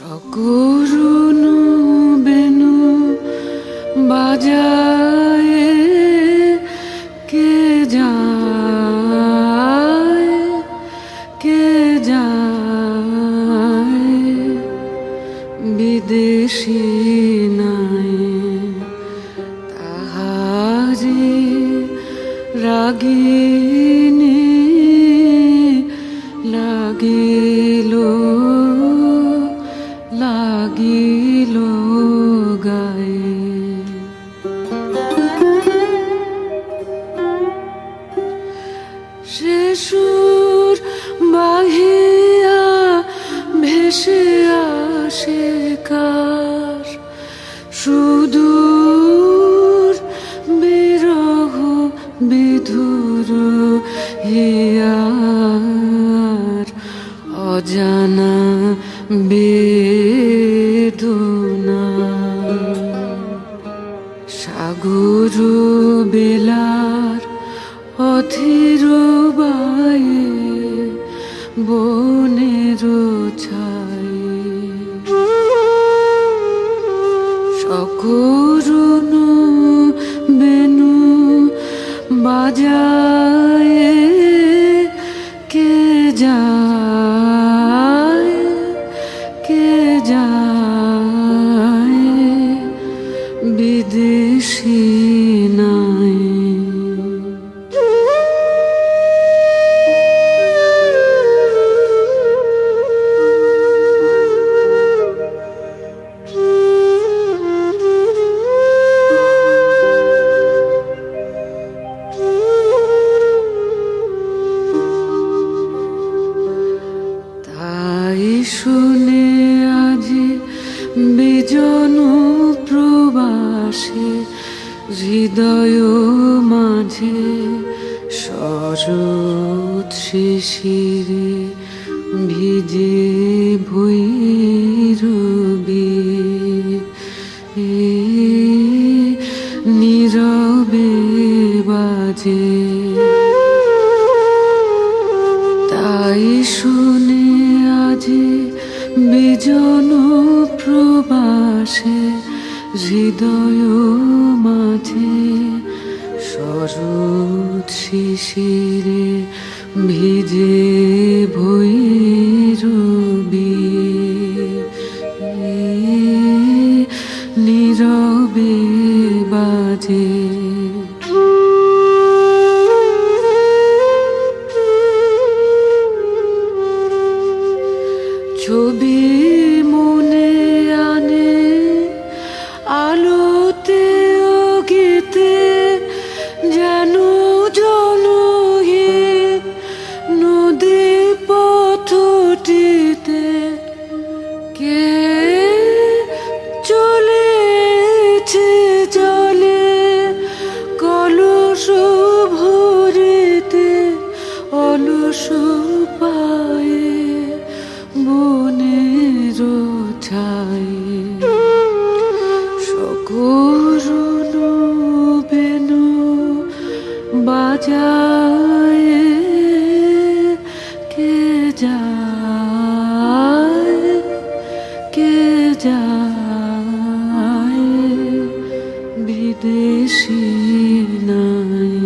সগুরুনু বেনু বাজায় কে যায় কে যায়? বিদেশি নাই তাহারি রাগিনী লাগিল। ভেসে আসে কার? সুদূর বিরহ বিধুর হিয়ার, অজানা বেদনা। সাগর বেলার অথির বায়ে বনের ছাই বাজায় শুনে আজি বিজন প্রবাসে হৃদয় মাঝে শরৎ শিশিরে ভিজে ভৈরবী নীরবে বাজে প্রবাসে হৃদয় মাঝে শরৎ শিশিরে ভিজে ভৈরবী নীরবে বাজে। ছবি কে চলেছে জলে? কলস ভরিতে অলস পায়ে বনের ছাই সকরুন বেনু বাজায় কে যায় যায় বিদেশি নাই।